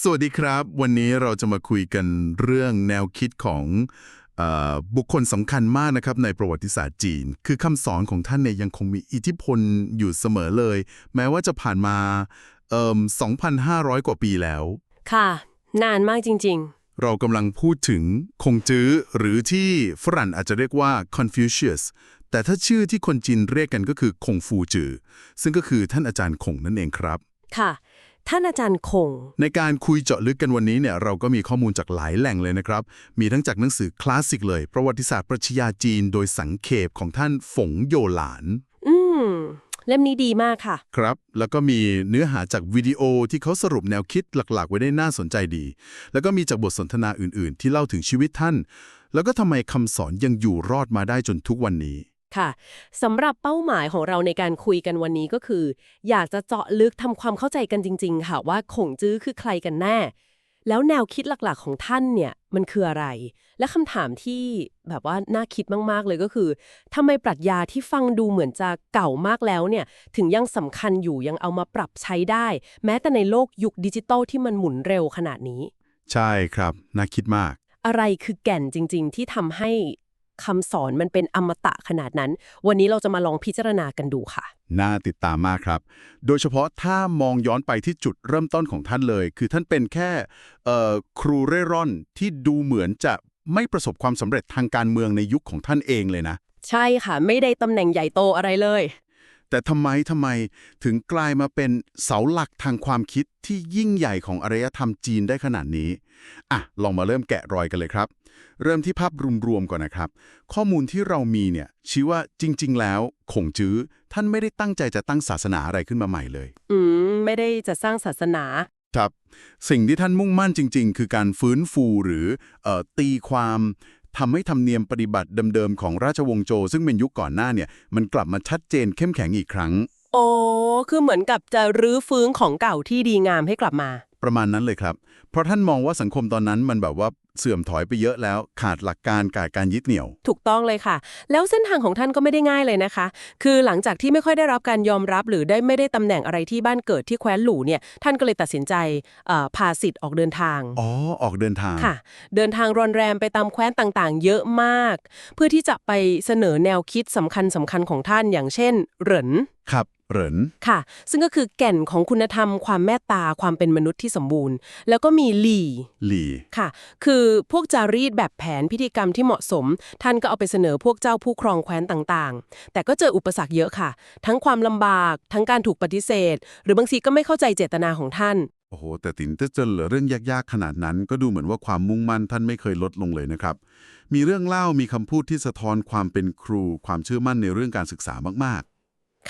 สวัสดีครับ วันนี้เราจะมาคุยกันเรื่องแนวคิดของเออบุคคลสำคัญมากนะครับในประวัติศาสตร์จีน คือคำสอนของท่านเนี่ยยังคงมีอิทธิพลอยู่เสมอเลย แม้ว่าจะผ่านมาเอ่อ2,500 กว่าปีแล้ว ค่ะ นานมากจริงเรากำลังพูดถึงคงจื้อ หรือที่ฝรั่งอาจจะเรียกว่า Confucius แต่ถ้าชื่อที่คนจีนเรียกกันก็คือคงฟูจือ ซึ่งก็คือท่านอาจารย์คงนั่นเองครับๆค่ะ ท่านอาจารย์คง ในการคุยเจาะลึกกันวันนี้เนี่ยเราก็มีข้อมูลจากหลายแหล่งเลยนะครับ มีทั้งจากหนังสือคลาสสิกเลย ประวัติศาสตร์ปรัชญาจีนโดยสังเขปของท่านฝงโยหลาน อืม เล่มนี้ดีมากค่ะ ครับ แล้วก็มีเนื้อหาจากวิดีโอที่เขาสรุปแนวคิดหลักๆ ไว้ได้น่าสนใจดี แล้วก็มีจากบทสนทนาอื่นๆ ที่เล่าถึงชีวิตท่าน แล้วก็ทำไมคำสอนยังอยู่รอดมาได้จนทุกวันนี้ ค่ะสำหรับเป้าหมายของเราในการคุยกันวันนี้ก็คือ อยากจะเจาะลึกทำความเข้าใจกันจริง ๆ ค่ะว่าขงจื้อคือใครกันแน่ แล้วแนวคิดหลักๆของท่านเนี่ยมันคืออะไร และคำถามที่แบบว่าน่าคิดมากๆเลยก็คือทำไมปรัชญาที่ฟังดูเหมือนจะเก่ามากแล้วเนี่ยถึงยังสำคัญอยู่ยังเอามาปรับใช้ได้ แม้แต่ในโลกยุคดิจิตอลที่มันหมุนเร็วขนาดนี้ ใช่ครับน่าคิดมาก อะไรคือแก่นจริง ๆ ที่ทำให้ คำสอนมันเป็นอมตะขนาดนั้น วันนี้เราจะมาลองพิจารณากันดูค่ะ น่าติดตามมากครับ โดยเฉพาะถ้ามองย้อนไปที่จุดเริ่มต้นของท่านเลย คือท่านเป็นแค่เอ่อครูเร่ร่อนที่ดูเหมือนจะไม่ประสบความสำเร็จทางการเมืองในยุคของท่านเองเลยนะ ใช่ค่ะไม่ได้ตำแหน่งใหญ่โตอะไรเลย แต่ทำไมทำไมถึงกลายมาเป็นเสาหลักทางความคิดที่ยิ่งใหญ่ของอารยธรรมจีนได้ขนาดนี้อะลองมาเริ่มแกะรอยกันเลยครับ เริ่มที่ภาพรวมๆก่อนนะครับ ข้อมูลที่เรามีเนี่ยชี้ว่าจริง ๆ แล้วขงจื้อท่านไม่ได้ตั้งใจจะตั้งศาสนาอะไรขึ้นมาใหม่เลย อืม ไม่ได้จะสร้างศาสนา ครับ สิ่งที่ท่านมุ่งมั่นจริง ๆ คือการฟื้นฟูหรือเอ่อตีความทำให้ธรรมเนียมปฏิบัติเดิมๆของราชวงศ์โจวซึ่งเป็นยุคก่อนหน้าเนี่ยมันกลับมาชัดเจนเข้มแข็งอีกครั้ง โอ้คือเหมือนกับจะรื้อฟื้นของเก่าที่ดีงามให้กลับมา ประมาณนั้นเลยครับ เพราะท่านมองว่าสังคมตอนนั้นมันแบบว่า เสื่อมถอยไปเยอะแล้วขาดหลักการขาดการยึดเหนี่ยว ถูกต้องเลยค่ะ แล้วเส้นทางของท่านก็ไม่ได้ง่ายเลยนะคะ คือหลังจากที่ไม่ค่อยได้รับการยอมรับหรือได้ไม่ได้ตำแหน่งอะไรที่บ้านเกิดที่แคว้นหลู่เนี่ยท่านก็เลยตัดสินใจเอ่อพาสิทธิ์ออกเดินทางอ๋อออกเดินทางค่ะ เดินทางรอนแรมไปตามแคว้นต่างๆ เยอะมาก เพื่อที่จะไปเสนอแนวคิดสำคัญสำคัญของท่านอย่างเช่น เหริน ครับเหรินค่ะ ซึ่งก็คือแก่นของคุณธรรม ความเมตตาความเป็นมนุษย์ที่สมบูรณ์ แล้วก็มีหลี่หลีค่ะ คือพวกจารีตแบบแผนพิธีกรรมที่เหมาะสม ท่านก็เอาไปเสนอพวกเจ้าผู้ครองแคว้นต่างๆ แต่ก็เจออุปสรรคเยอะค่ะ ทั้งความลำบาก ทั้งการถูกปฏิเสธ หรือบางทีก็ไม่เข้าใจเจตนาของท่าน โอ้โห แต่ตินจะเจอเรื่องยากๆขนาดนั้น ก็ดูเหมือนว่าความมุ่งมั่นท่านไม่เคยลดลงเลยนะครับ มีเรื่องเล่ามีคำพูดที่สะท้อนความเป็นครู ความเชื่อมั่นในเรื่องการศึกษามากๆ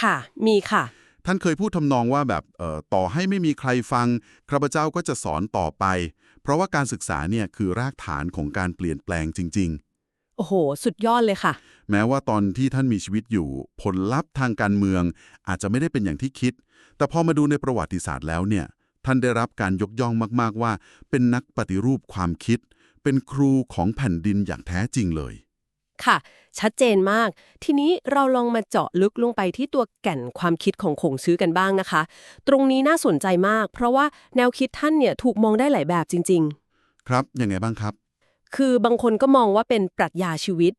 ค่ะ มีค่ะ ท่านเคยพูดทำนองว่าแบบเอ่อต่อให้ไม่มีใครฟังข้าพเจ้าก็จะสอนต่อไป เพราะว่าการศึกษาเนี่ยคือรากฐานของการเปลี่ยนแปลงจริงโอ้โห สุดยอดเลยค่ะๆแม้ว่าตอนที่ท่านมีชีวิตอยู่ ผลลัพธ์ทางการเมือง อาจจะไม่ได้เป็นอย่างที่คิด แต่พอมาดูในประวัติศาสตร์แล้วเนี่ย ท่านได้รับการยกย่องมาก ๆ ว่า เป็นนักปฏิรูปความคิด เป็นครูของแผ่นดินอย่างแท้จริงเลย ค่ะ ชัดเจนมาก ทีนี้เราลองมาเจาะลึกลงไปที่ตัวแก่นความคิดของคงซื้อกันบ้างนะคะ ตรงนี้น่าสนใจมาก เพราะว่าแนวคิดท่านเนี่ยถูกมองได้หลายแบบจริง ๆ ครับยังไงบ้างครับ คือบางคนก็มองว่าเป็นปรัชญาชีวิต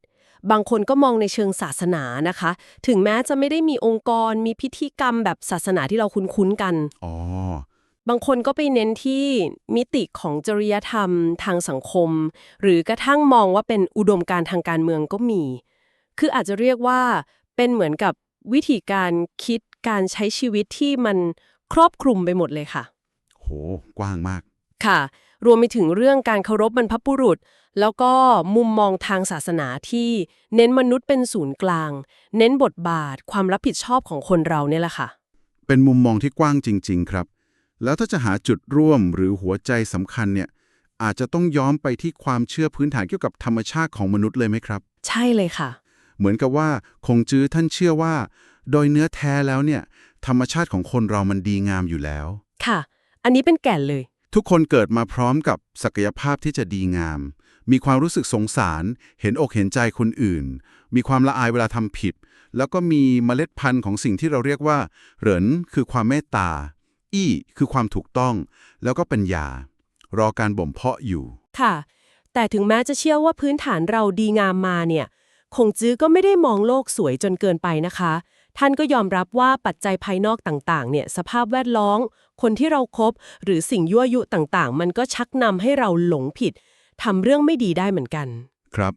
บางคนก็มองในเชิงศาสนานะคะ ถึงแม้จะไม่ได้มีองค์กรมีพิธีกรรมแบบศาสนาที่เราคุ้นๆกันอ๋อ บางคนก็ไปเน้นที่มิติของจริยธรรมทางสังคม หรือกระทั่งมองว่าเป็นอุดมการณ์ทางการเมืองก็มี คืออาจจะเรียกว่าเป็นเหมือนกับวิธีการคิดการใช้ชีวิตที่มันครอบคลุมไปหมดเลยค่ะ โห กว้างมาก ค่ะ รวมไปถึงเรื่องการเคารพบรรพบุรุษ แล้วก็มุมมองทางศาสนาที่เน้นมนุษย์เป็นศูนย์กลาง เน้นบทบาทความรับผิดชอบของคนเราเนี่ยแหละค่ะ เป็นมุมมองที่กว้างจริง ๆ ครับ แล้วถ้าจะหาจุดร่วมหรือหัวใจสำคัญเนี่ยอาจจะต้องย้อนไปที่ความเชื่อพื้นฐานเกี่ยวกับธรรมชาติของมนุษย์เลยไหมครับ ใช่เลยค่ะ เหมือนกับว่าคงจื้อท่านเชื่อว่า โดยเนื้อแท้แล้วเนี่ย ธรรมชาติของคนเรามันดีงามอยู่แล้ว ค่ะ อันนี้เป็นแก่นเลย ทุกคนเกิดมาพร้อมกับศักยภาพที่จะดีงาม มีความรู้สึกสงสาร เห็นอกเห็นใจคนอื่น มีความละอายเวลาทำผิด แล้วก็มีเมล็ดพันธุ์ของสิ่งที่เราเรียกว่า เหรินคือความเมตตา อี้คือความถูกต้อง แล้วก็ปัญญา รอการบ่มเพาะอยู่ ค่ะ แต่ถึงแม้จะเชื่อว่าพื้นฐานเราดีงามมาเนี่ย คงจื้อก็ไม่ได้มองโลกสวยจนเกินไปนะคะ ท่านก็ยอมรับว่าปัจจัยภายนอกต่างๆ เนี่ย สภาพแวดล้อม คนที่เราครบ หรือสิ่งยั่วยุต่างๆ มันก็ชักนำให้เราหลงผิดทำเรื่องไม่ดีได้เหมือนกัน ครับ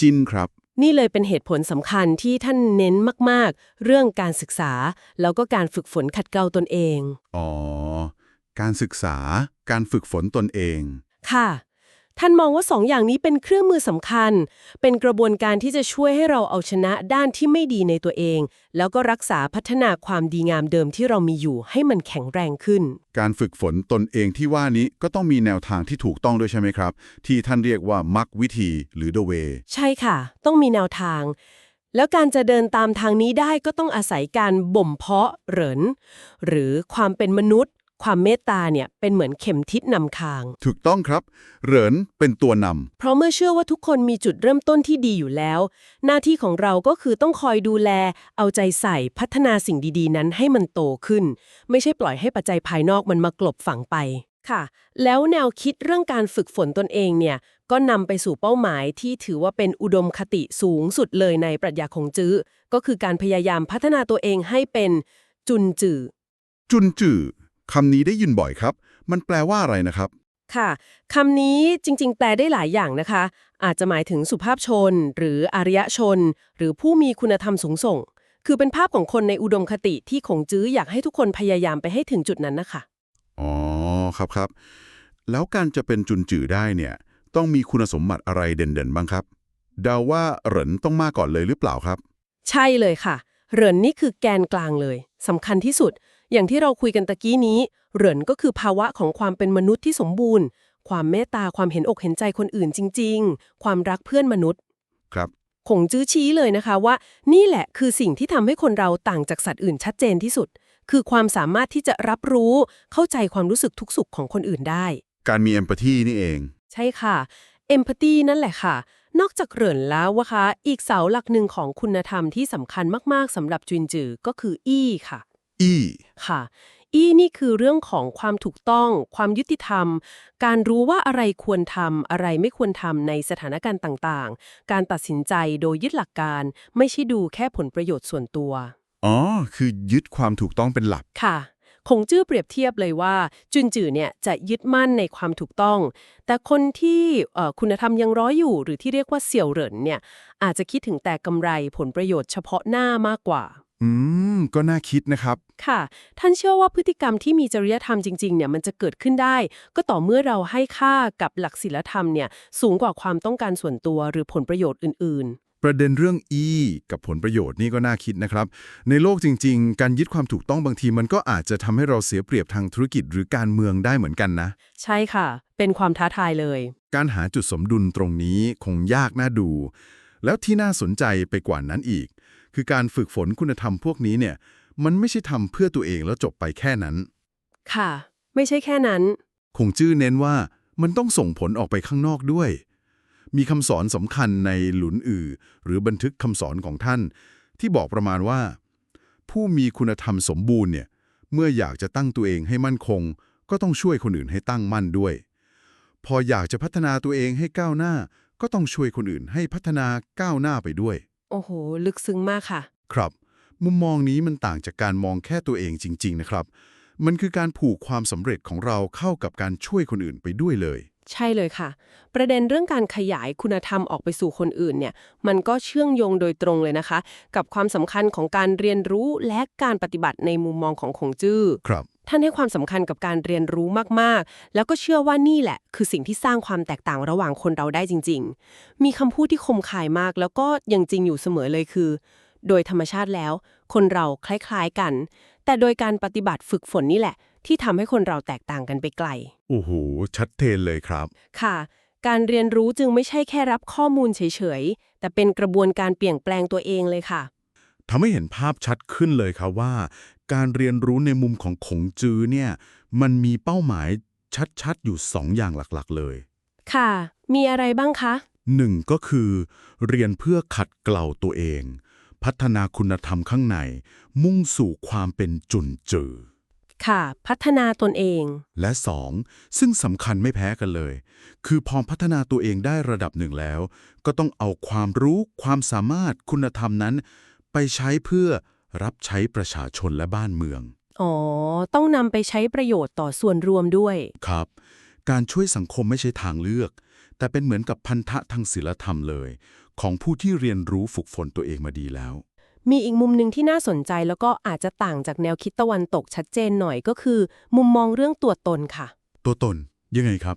จินครับ นี่เลยเป็นเหตุผลสำคัญที่ท่านเน้นมาก ๆ เรื่องการศึกษา แล้วก็การฝึกฝนขัดเกลาตนเอง อ๋อ การศึกษา การฝึกฝนตนเอง ค่ะ ท่านมองว่าสองอย่างนี้เป็นเครื่องมือสำคัญ เป็นกระบวนการที่จะช่วยให้เราเอาชนะด้านที่ไม่ดีในตัวเอง แล้วก็รักษาพัฒนาความดีงามเดิมที่เรามีอยู่ให้มันแข็งแรงขึ้น การฝึกฝนตนเองที่ว่านี้ก็ต้องมีแนวทางที่ถูกต้องด้วยใช่ไหมครับ ที่ท่านเรียกว่ามักวิธีหรือ the way ใช่ค่ะ ต้องมีแนวทาง แล้วการจะเดินตามทางนี้ได้ก็ต้องอาศัยการบ่มเพาะเหรินหรือความเป็นมนุษย์ ความเมตตาเนี่ยเป็นเหมือนเข็มทิศนำทาง ถูกต้องครับ เหรินเป็นตัวนเพราะเมื่อเชื่อว่าทุกคนมีจุดเริ่มต้นที่ดีอยู่แล้ว หน้าที่ของเราก็คือต้องคอยดูแล เอาใจใส่พัฒนาสิ่งดีๆ นั้นให้มันโตขึ้น ไม่ใช่ปล่อยให้ปัจจัยภายนอกมันมากลบฝังไปค่ะ แล้วแนวคิดเรื่องการฝึกฝนตนเองเนี่ยก็นำไปสู่เป้าหมายที่ถือว่าเป็นอุดมคติสูงสุดเลยในปรัชญาของจื้อก็คือการพยายามพัฒนาตัวเองให้เป็นจุนจือำจุนจื่อ คำนี้ได้ยินบ่อยครับ มันแปลว่าอะไรนะครับ ค่ะคำนี้จริง ๆ แปลได้หลายอย่างนะคะ อาจจะหมายถึงสุภาพชน หรืออารยชน หรือผู้มีคุณธรรมสูงส่ง คือเป็นภาพของคนในอุดมคติที่คงจื้ออยากให้ทุกคนพยายามไปให้ถึงจุดนั้นนะคะอ๋อครับครับ แล้วการจะเป็นจุนจื่อได้เนี่ย ต้องมีคุณสมบัติอะไรเด่นๆบ้างครับเดาว่าเหรินต้องมาก่อนเลยหรือเปล่าครับ ใช่เลยค่ะ เหรินนี่คือแกนกลางเลยสำคัญที่สุด อย่างที่เราคุยกันตะกี้นี้ เหรินก็คือภาวะของความเป็นมนุษย์ที่สมบูรณ์ ความเมตตาความเห็นอกเห็นใจคนอื่นจริง ๆ ความรักเพื่อนมนุษย์ ครับคงจื้อชี้เลยนะคะว่า นี่แหละคือสิ่งที่ทำให้คนเราต่างจากสัตว์อื่นชัดเจนที่สุด คือความสามารถที่จะรับรู้เข้าใจความรู้สึกทุกสุขของคนอื่นได้ การมีเอมพัตตีนี่เอง ใช่ค่ะเอมพัตตีนั่นแหละค่ะนอกจากเหรินแล้ววะคะ อีกเสาหลักหนึ่งของคุณธรรมที่สำคัญมาก ๆสำหรับจุนจือก็คืออี้ค่ะ อี้ค่ะ อี้นี่คือเรื่องของความถูกต้อง ความยุติธรรม การรู้ว่าอะไรควรทำอะไรไม่ควรทำในสถานการณ์ต่างๆ การตัดสินใจโดยยึดหลักการ ไม่ใช่ดูแค่ผลประโยชน์ส่วนตัว อ๋อ คือยึดความถูกต้องเป็นหลักค่ะคงจื้อเปรียบเทียบเลยว่า จุนจือเนี่ยจะยึดมั่นในความถูกต้อง แต่คนที่เอ่อคุณธรรมยังร้อยอยู่ หรือที่เรียกว่าเสี่ยวเหรินเนี่ยอาจจะคิดถึงแต่กำไรผลประโยชน์เฉพาะหน้ามากกว่า อืม ก็น่าคิดนะครับ ค่ะ ท่านเชื่อว่าพฤติกรรมที่มีจริยธรรมจริงๆ เนี่ยมันจะเกิดขึ้นได้ ก็ต่อเมื่อเราให้ค่ากับหลักศีลธรรมเนี่ยสูงกว่าความต้องการส่วนตัวหรือผลประโยชน์อื่นประเด็นเรื่อง E กับผลประโยชน์นี่ก็น่าคิดนะครับ ในโลกจริง ๆ การยึดความถูกต้องบางทีมันก็อาจจะทำให้เราเสียเปรียบทางธุรกิจหรือการเมืองได้เหมือนกันนะๆใช่ค่ะ เป็นความท้าทายเลย การหาจุดสมดุลตรงนี้คงยากน่าดู แล้วที่น่าสนใจไปกว่านั้นอีก คือการฝึกฝนคุณธรรมพวกนี้เนี่ย มันไม่ใช่ทำเพื่อตัวเองแล้วจบไปแค่นั้น ค่ะ ไม่ใช่แค่นั้น คงจื้อเน้นว่ามันต้องส่งผลออกไปข้างนอกด้วย มีคำสอนสำคัญในหลุนอือหรือบันทึกคำสอนของท่าน ที่บอกประมาณว่า ผู้มีคุณธรรมสมบูรณ์เนี่ย เมื่ออยากจะตั้งตัวเองให้มั่นคง ก็ต้องช่วยคนอื่นให้ตั้งมั่นด้วย พออยากจะพัฒนาตัวเองให้ก้าวหน้า ก็ต้องช่วยคนอื่นให้พัฒนาก้าวหน้าไปด้วย โอ้โห ลึกซึ้งมากค่ะ ครับ มุมมองนี้มันต่างจากการมองแค่ตัวเองจริง ๆ นะครับ มันคือการผูกความสำเร็จของเราเข้ากับการช่วยคนอื่นไปด้วยเลย ใช่เลยค่ะ ประเด็นเรื่องการขยายคุณธรรมออกไปสู่คนอื่นเนี่ย มันก็เชื่องโยงโดยตรงเลยนะคะ กับความสำคัญของการเรียนรู้และการปฏิบัติในมุมมองของคงจื้อ ครับ ท่านให้ความสำคัญกับการเรียนรู้มากๆ แล้วก็เชื่อว่านี่แหละ คือสิ่งที่สร้างความแตกต่างระหว่างคนเราได้จริง ๆ มีคำพูดที่คมคายมาก แล้วก็ยังจริงอยู่เสมอเลยคือ โดยธรรมชาติแล้ว คนเราคล้าย ๆกัน แต่โดยการปฏิบัติฝึกฝนนี่แหละ ที่ทำให้คนเราแตกต่างกันไปไกลโอ้โหชัดเจนเลยครับ ค่ะ การเรียนรู้จึงไม่ใช่แค่รับข้อมูลเฉยๆแต่เป็นกระบวนการเปลี่ยนแปลงตัวเองเลยค่ะทำให้เห็นภาพชัดขึ้นเลยครับว่า การเรียนรู้ในมุมของขงจื้อเนี่ย มันมีเป้าหมายชัดๆ อยู่สองอย่างหลักๆเลย ค่ะ มีอะไรบ้างคะหนึ่งก็คือ เรียนเพื่อขัดเกลาตัวเอง พัฒนาคุณธรรมข้างใน มุ่งสู่ความเป็นจุนจือค่ะ พัฒนาตนเอง และสองซึ่งสำคัญไม่แพ้กันเลย คือพอพัฒนาตัวเองได้ระดับหนึ่งแล้ว ก็ต้องเอาความรู้ความสามารถคุณธรรมนั้น ไปใช้เพื่อ รับใช้ประชาชนและบ้านเมือง อ๋อ ต้องนำไปใช้ประโยชน์ต่อส่วนรวมด้วย ครับ การช่วยสังคมไม่ใช่ทางเลือก แต่เป็นเหมือนกับพันธะทางศีลธรรมเลย ของผู้ที่เรียนรู้ฝึกฝนตัวเองมาดีแล้ว มีอีกมุมหนึ่งที่น่าสนใจแล้วก็อาจจะต่างจากแนวคิดตะวันตกชัดเจนหน่อยก็คือ มุมมองเรื่องตัวตนค่ะ ตัวตนยังไงครับ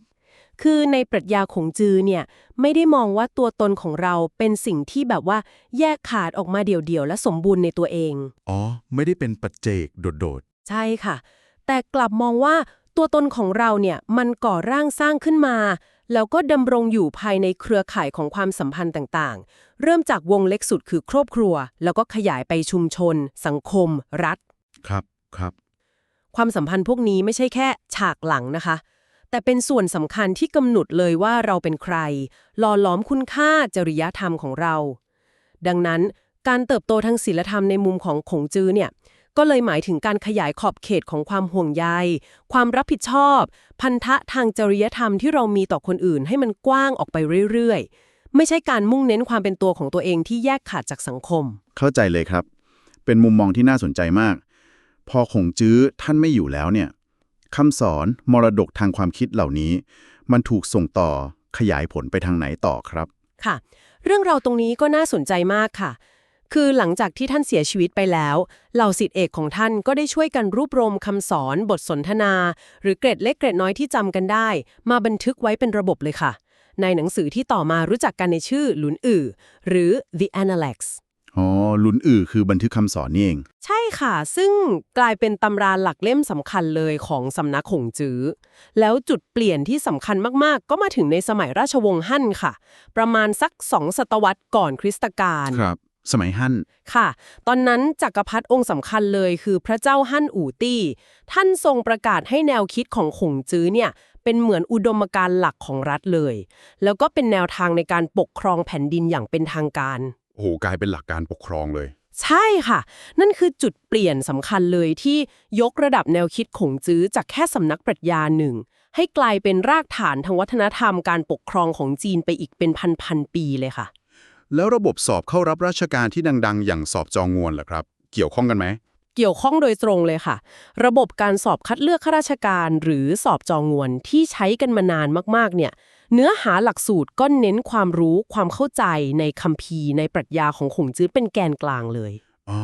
คือในปรัชญาของจือเนี่ยไม่ได้มองว่าตัวตนของเราเป็นสิ่งที่แบบว่าแยกขาดออกมาเดี่ยวๆ และสมบูรณ์ในตัวเอง อ๋อ ไม่ได้เป็นปัจเจกโดดใช่ค่ะ แต่กลับมองว่าตัวตนของเราเนี่ยมันก่อร่างสร้างขึ้นมา แล้วก็ดำรงอยู่ภายในเครือข่ายของความสัมพันธ์ต่างๆ เริ่มจากวงเล็กสุดคือครอบครัว แล้วก็ขยายไปชุมชน สังคม รัฐๆครับครับ ความสัมพันธ์พวกนี้ไม่ใช่แค่ฉากหลังนะคะ แต่เป็นส่วนสำคัญที่กำหนดเลยว่าเราเป็นใครหล่อหลอมคุณค่าจริยธรรมของเรา ดังนั้นการเติบโตทางศีลธรรมในมุมของขงจื้อเนี่ยก็เลยหมายถึงการขยายขอบเขตของความห่วงใย ความรับผิดชอบ พันธะทางจริยธรรมที่เรามีต่อคนอื่นให้มันกว้างออกไปเรื่อยๆ ไม่ใช่การมุ่งเน้นความเป็นตัวของตัวเองที่แยกขาดจากสังคม เข้าใจเลยครับ เป็นมุมมองที่น่าสนใจมาก พอคงจื้อท่านไม่อยู่แล้วเนี่ย คำสอนมรดกทางความคิดเหล่านี้ มันถูกส่งต่อขยายผลไปทางไหนต่อครับ ค่ะ เรื่องเราตรงนี้ก็น่าสนใจมากค่ะ คือหลังจากที่ท่านเสียชีวิตไปแล้ว เหล่าศิษย์เอกของท่านก็ได้ช่วยกันรวบรวมคำสอน บทสนทนา หรือเกร็ดเล็กเกร็ดน้อยที่จำกันได้ มาบันทึกไว้เป็นระบบเลยค่ะ ในหนังสือที่ต่อมารู้จักกันในชื่อหลุนอือหรือ The Analects อ๋อลุนอื่อคือบันทึกคำสอนนี่เอง ใช่ค่ะ ซึ่งกลายเป็นตำราหลักเล่มสำคัญเลยของสำนักหงจื้อ แล้วจุดเปลี่ยนที่สำคัญมากๆ ก็มาถึงในสมัยราชวงศ์ฮั่นค่ะ ประมาณสักสองศตวรรษก่อนคริสตกาลครับ สมัยฮั่นค่ะ ตอนนั้นจักรพรรดิองค์สำคัญเลยคือพระเจ้าฮั่นอู่ตี้ ท่านทรงประกาศให้แนวคิดของขงจื้อเนี่ยเป็นเหมือนอุดมการณ์หลักของรัฐเลย แล้วก็เป็นแนวทางในการปกครองแผ่นดินอย่างเป็นทางการ โอ้โหกลายเป็นหลักการปกครองเลย ใช่ค่ะ นั่นคือจุดเปลี่ยนสำคัญเลยที่ยกระดับแนวคิดขงจื้อจากแค่สำนักปรัชญาหนึ่ง ให้กลายเป็นรากฐานทางวัฒนธรรมการปกครองของจีนไปอีกเป็นพันๆปีเลยค่ะ แล้วระบบสอบเข้ารับราชการที่ดังๆ อย่างสอบจองงวนล่ะครับ เกี่ยวข้องกันไหมเกี่ยวข้องโดยตรงเลยค่ะ ระบบการสอบคัดเลือกข้าราชการ หรือสอบจองงวนที่ใช้กันมานานมากๆ เนี่ย เนื้อหาหลักสูตรก็เน้นความรู้ความเข้าใจในคัมภีร์ในปรัชญาของขงจื้อเป็นแกนกลางเลย อ๋อ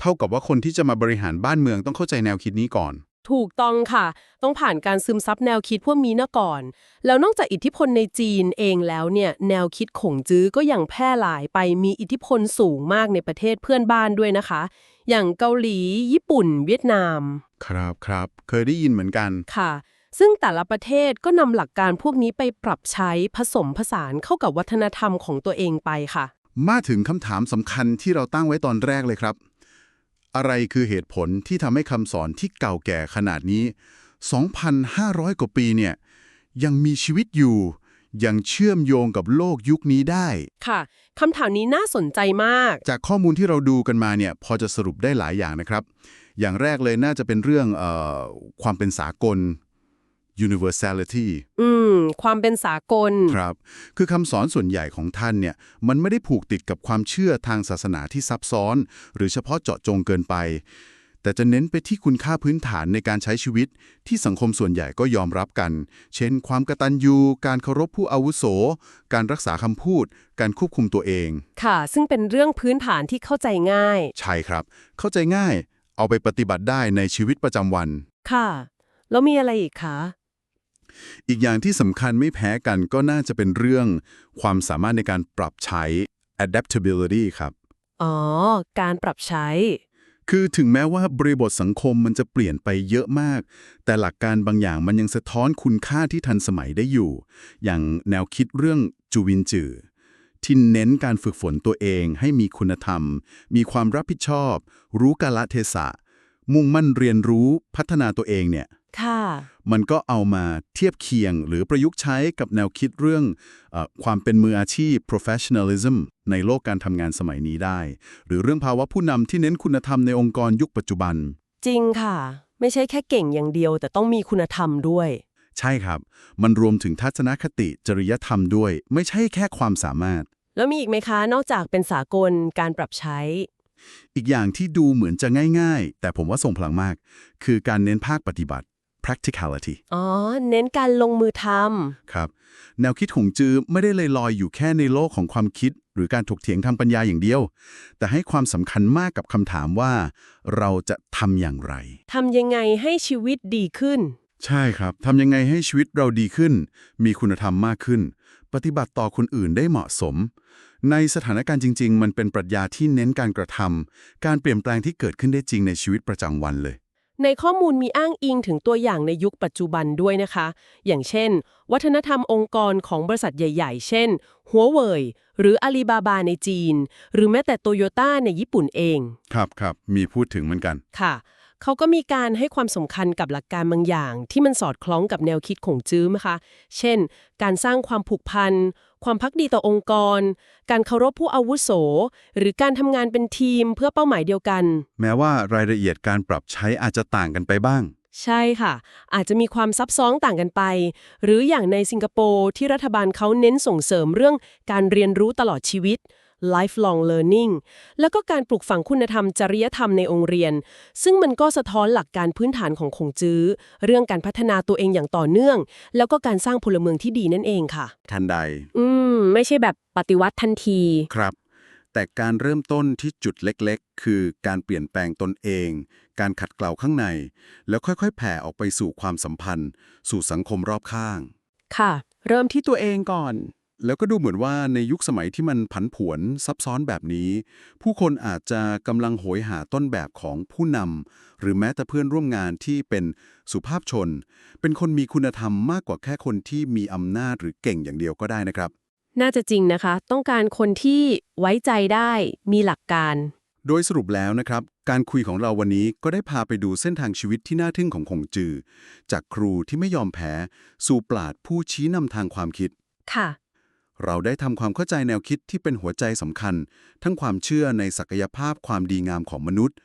เท่ากับว่าคนที่จะมาบริหารบ้านเมืองต้องเข้าใจแนวคิดนี้ก่อน ถูกต้องค่ะ ต้องผ่านการซึมซับแนวคิดพวกนี้นะก่อน แล้วนอกจากอิทธิพลในจีนเองแล้วเนี่ย แนวคิดขงจื้อก็ยังแพร่หลายไปมีอิทธิพลสูงมากในประเทศเพื่อนบ้านด้วยนะคะ อย่างเกาหลี ญี่ปุ่น เวียดนาม ครับครับ เคยได้ยินเหมือนกันค่ะ ซึ่งแต่ละประเทศก็นำหลักการพวกนี้ไปปรับใช้ผสมผสานเข้ากับวัฒนธรรมของตัวเองไปค่ะ มาถึงคำถามสำคัญที่เราตั้งไว้ตอนแรกเลยครับ อะไรคือเหตุผลที่ทำให้คำสอนที่เก่าแก่ขนาดนี้ 2,500 กว่าปีเนี่ยยังมีชีวิตอยู่ ยังเชื่อมโยงกับโลกยุคนี้ได้ค่ะคำถามนี้น่าสนใจมาก จากข้อมูลที่เราดูกันมาเนี่ยพอจะสรุปได้หลายอย่างนะครับ อย่างแรกเลยน่าจะเป็นเรื่องเออความเป็นสากล universality อืม ความเป็นสากล ครับ คือคำสอนส่วนใหญ่ของท่านเนี่ย มันไม่ได้ผูกติดกับความเชื่อทางศาสนาที่ซับซ้อน หรือเฉพาะเจาะจงเกินไป แต่จะเน้นไปที่คุณค่าพื้นฐานในการใช้ชีวิต ที่สังคมส่วนใหญ่ก็ยอมรับกัน เช่น ความกตัญญู การเคารพผู้อาวุโส การรักษาคำพูด การควบคุมตัวเอง ค่ะ ซึ่งเป็นเรื่องพื้นฐานที่เข้าใจง่าย ใช่ครับ เข้าใจง่าย เอาไปปฏิบัติได้ในชีวิตประจำวัน ค่ะ แล้วมีอะไรอีกคะ อีกอย่างที่สำคัญไม่แพ้กันก็น่าจะเป็นเรื่องความสามารถในการปรับใช้ adaptability ครับ อ๋อ การปรับใช้ คือถึงแม้ว่าบริบทสังคมมันจะเปลี่ยนไปเยอะมาก แต่หลักการบางอย่างมันยังสะท้อนคุณค่าที่ทันสมัยได้อยู่ อย่างแนวคิดเรื่องจูวินจือที่เน้นการฝึกฝนตัวเองให้มีคุณธรรม มีความรับผิดชอบ รู้กาลเทศะ มุ่งมั่นเรียนรู้พัฒนาตัวเองเนี่ย ค่ะ มันก็เอามาเทียบเคียงหรือประยุกต์ใช้กับแนวคิดเรื่องเออความเป็นมืออาชีพ professionalism ในโลกการทำงานสมัยนี้ได้ หรือเรื่องภาวะผู้นำที่เน้นคุณธรรมในองค์กรยุคปัจจุบัน จริงค่ะ ไม่ใช่แค่เก่งอย่างเดียว แต่ต้องมีคุณธรรมด้วย ใช่ครับ มันรวมถึงทัศนคติจริยธรรมด้วย ไม่ใช่แค่ความสามารถ แล้วมีอีกไหมคะ นอกจากเป็นสากลการปรับใช้อีกอย่างที่ดูเหมือนจะง่าย ๆ แต่ผมว่าส่งพลังมาก คือการเน้นภาคปฏิบัติ practicality อ๋อ เน้นการลงมือทครับ แนวคิดของจือไม่ได้เลยลอยอยู่แค่ในโลกของความคิด หรือการถกเถียงทางปัญญาอย่างเดียว แต่ให้ความสำคัญมากกับคำถามว่า เราจะทำอย่างไรำทำยังไงให้ชีวิตดีขึ้น ใช่ครับ ทำยังไงให้ชีวิตเราดีขึ้น มีคุณธรรมมากขึ้น ปฏิบัติต่อคนอื่นได้เหมาะสม ในสถานการณ์จริง ๆ มันเป็นปรัชญาที่เน้นการกระทำการเปลี่ยนแปลงที่เกิดขึ้นได้จริงในชีวิตประจำวันเลย ในข้อมูลมีอ้างอิงถึงตัวอย่างในยุคปัจจุบันด้วยนะคะ อย่างเช่น วัฒนธรรมองค์กรของบริษัทใหญ่ๆ เช่น หัวเว่ย หรืออาลีบาบาในจีน หรือแม้แต่โตโยต้าในญี่ปุ่นเอง ครับครับ มีพูดถึงเหมือนกัน ค่ะ เขาก็มีการให้ความสำคัญกับหลักการบางอย่าง ที่มันสอดคล้องกับแนวคิดของจื้อนะคะ เช่น การสร้างความผูกพัน ความพักดีต่อองค์กร การเคารพผู้อาวุโส หรือการทำงานเป็นทีมเพื่อเป้าหมายเดียวกัน แม้ว่ารายละเอียดการปรับใช้อาจจะต่างกันไปบ้าง ใช่ค่ะ อาจจะมีความซับซ้อนต่างกันไป หรืออย่างในสิงคโปร์ที่รัฐบาลเขาเน้นส่งเสริมเรื่องการเรียนรู้ตลอดชีวิต lifelong learning แล้วก็การปลูกฝังคุณธรรมจริยธรรมในองค์เรียน ซึ่งมันก็สะท้อนหลักการพื้นฐานของคงจื้อ เรื่องการพัฒนาตัวเองอย่างต่อเนื่อง แล้วก็การสร้างพลเมืองที่ดีนั่นเองค่ะ ทันใด อืม ไม่ใช่แบบปฏิวัติทันที ครับ แต่การเริ่มต้นที่จุดเล็กๆ คือการเปลี่ยนแปลงตนเอง การขัดเกลาข้างใน แล้วค่อยๆ แผ่ออกไปสู่ความสัมพันธ์ สู่สังคมรอบข้าง ค่ะ เริ่มที่ตัวเองก่อน แล้วก็ดูเหมือนว่าในยุคสมัยที่มันผันผวนซับซ้อนแบบนี้ ผู้คนอาจจะกำลังโหยหาต้นแบบของผู้นำหรือแม้แต่เพื่อนร่วมงานที่เป็นสุภาพชน เป็นคนมีคุณธรรมมากกว่าแค่คนที่มีอำนาจหรือเก่งอย่างเดียวก็ได้นะครับ น่าจะจริงนะคะ ต้องการคนที่ไว้ใจได้มีหลักการ โดยสรุปแล้วนะครับ การคุยของเราวันนี้ก็ได้พาไปดูเส้นทางชีวิตที่น่าทึ่งของคงจือ จากครูที่ไม่ยอมแพ้ สู่ปราดผู้ชี้นำทางความคิดค่ะ เราได้ทำความเข้าใจแนวคิดที่เป็นหัวใจสำคัญ ทั้งความเชื่อในศักยภาพความดีงามของมนุษย์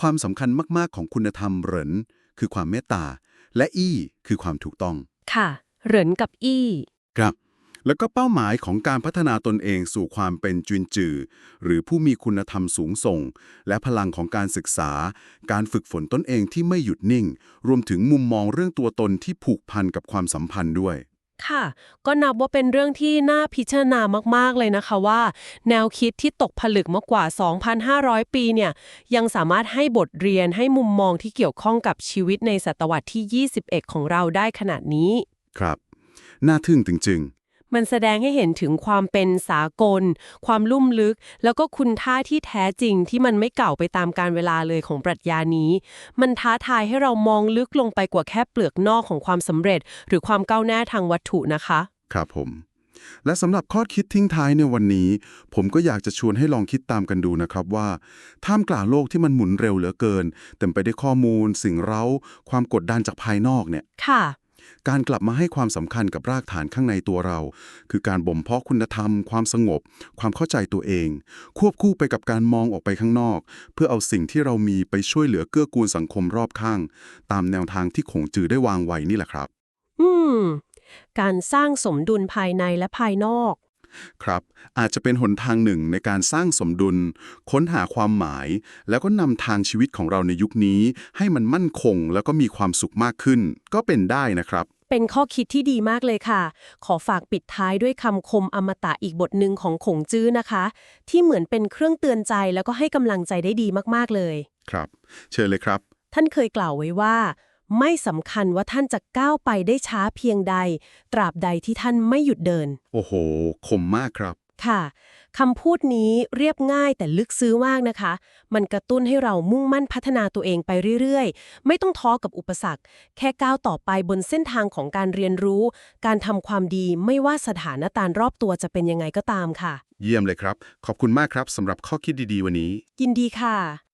ความสำคัญมากๆของคุณธรรมเหรินคือความเมตตา และอี้คือความถูกต้อง ค่ะ เหรินกับอี้ครับ แล้วก็เป้าหมายของการพัฒนาตนเองสู่ความเป็นจุนจือ หรือผู้มีคุณธรรมสูงส่ง และพลังของการศึกษา การฝึกฝนตนเองที่ไม่หยุดนิ่ง รวมถึงมุมมองเรื่องตัวตนที่ผูกพันกับความสัมพันธ์ด้วย ค่ะ ก็นับว่าเป็นเรื่องที่น่าพิจารณามาก ๆ เลยนะคะว่า แนวคิดที่ตกผลึกมากกว่า 2,500 ปีเนี่ย ยังสามารถให้บทเรียนให้มุมมองที่เกี่ยวข้องกับชีวิตในศตวรรษที่ 21 ของเราได้ขนาดนี้ ครับ น่าทึ่งจริง มันแสดงให้เห็นถึงความเป็นสากล ความลุ่มลึก แล้วก็คุณค่าที่แท้จริงที่มันไม่เก่าไปตามการเวลาเลยของปรัชญานี้ มันท้าทายให้เรามองลึกลงไปกว่าแค่เปลือกนอกของความสำเร็จ หรือความก้าวหน้าทางวัตถุนะคะๆครับผม และสำหรับข้อคิดทิ้งท้ายในวันนี้ ผมก็อยากจะชวนให้ลองคิดตามกันดูนะครับว่า ท่ามกลางโลกที่มันหมุนเร็วเหลือเกิน เต็มไปด้วยข้อมูล สิ่งเร้า ความกดดันจากภายนอกเนี่ยค่ะ การกลับมาให้ความสำคัญกับรากฐานข้างในตัวเรา คือการบ่มเพาะคุณธรรม ความสงบ ความเข้าใจตัวเอง ควบคู่ไปกับการมองออกไปข้างนอก เพื่อเอาสิ่งที่เรามีไปช่วยเหลือเกื้อกูลสังคมรอบข้าง ตามแนวทางที่ขงจือได้วางไว้นี่แหละครับ อืม การสร้างสมดุลภายในและภายนอก ครับ อาจจะเป็นหนทางหนึ่งในการสร้างสมดุล ค้นหาความหมาย แล้วก็นำทางชีวิตของเราในยุคนี้ ให้มันมั่นคงแล้วก็มีความสุขมากขึ้น ก็เป็นได้นะครับ เป็นข้อคิดที่ดีมากเลยค่ะ ขอฝากปิดท้ายด้วยคำคมอมตะอีกบทหนึ่งของขงจื้อนะคะ ที่เหมือนเป็นเครื่องเตือนใจแล้วก็ให้กำลังใจได้ดีมากๆเลย ครับ เชิญเลยครับ ท่านเคยกล่าวไว้ว่า ไม่สำคัญว่าท่านจะก้าวไปได้ช้าเพียงใด ตราบใดที่ท่านไม่หยุดเดิน โอ้โหคมมากครับ ค่ะคำพูดนี้เรียบง่ายแต่ลึกซึ้งมากนะคะ มันกระตุ้นให้เรามุ่งมั่นพัฒนาตัวเองไปเรื่อยๆ ไม่ต้องท้อกับอุปสรรค แค่ก้าวต่อไปบนเส้นทางของการเรียนรู้ การทำความดีไม่ว่าสถานการณ์รอบตัวจะเป็นยังไงก็ตามค่ะ เยี่ยมเลยครับ ขอบคุณมากครับสำหรับข้อคิดดีๆ วันนี้ ยินดีค่ะ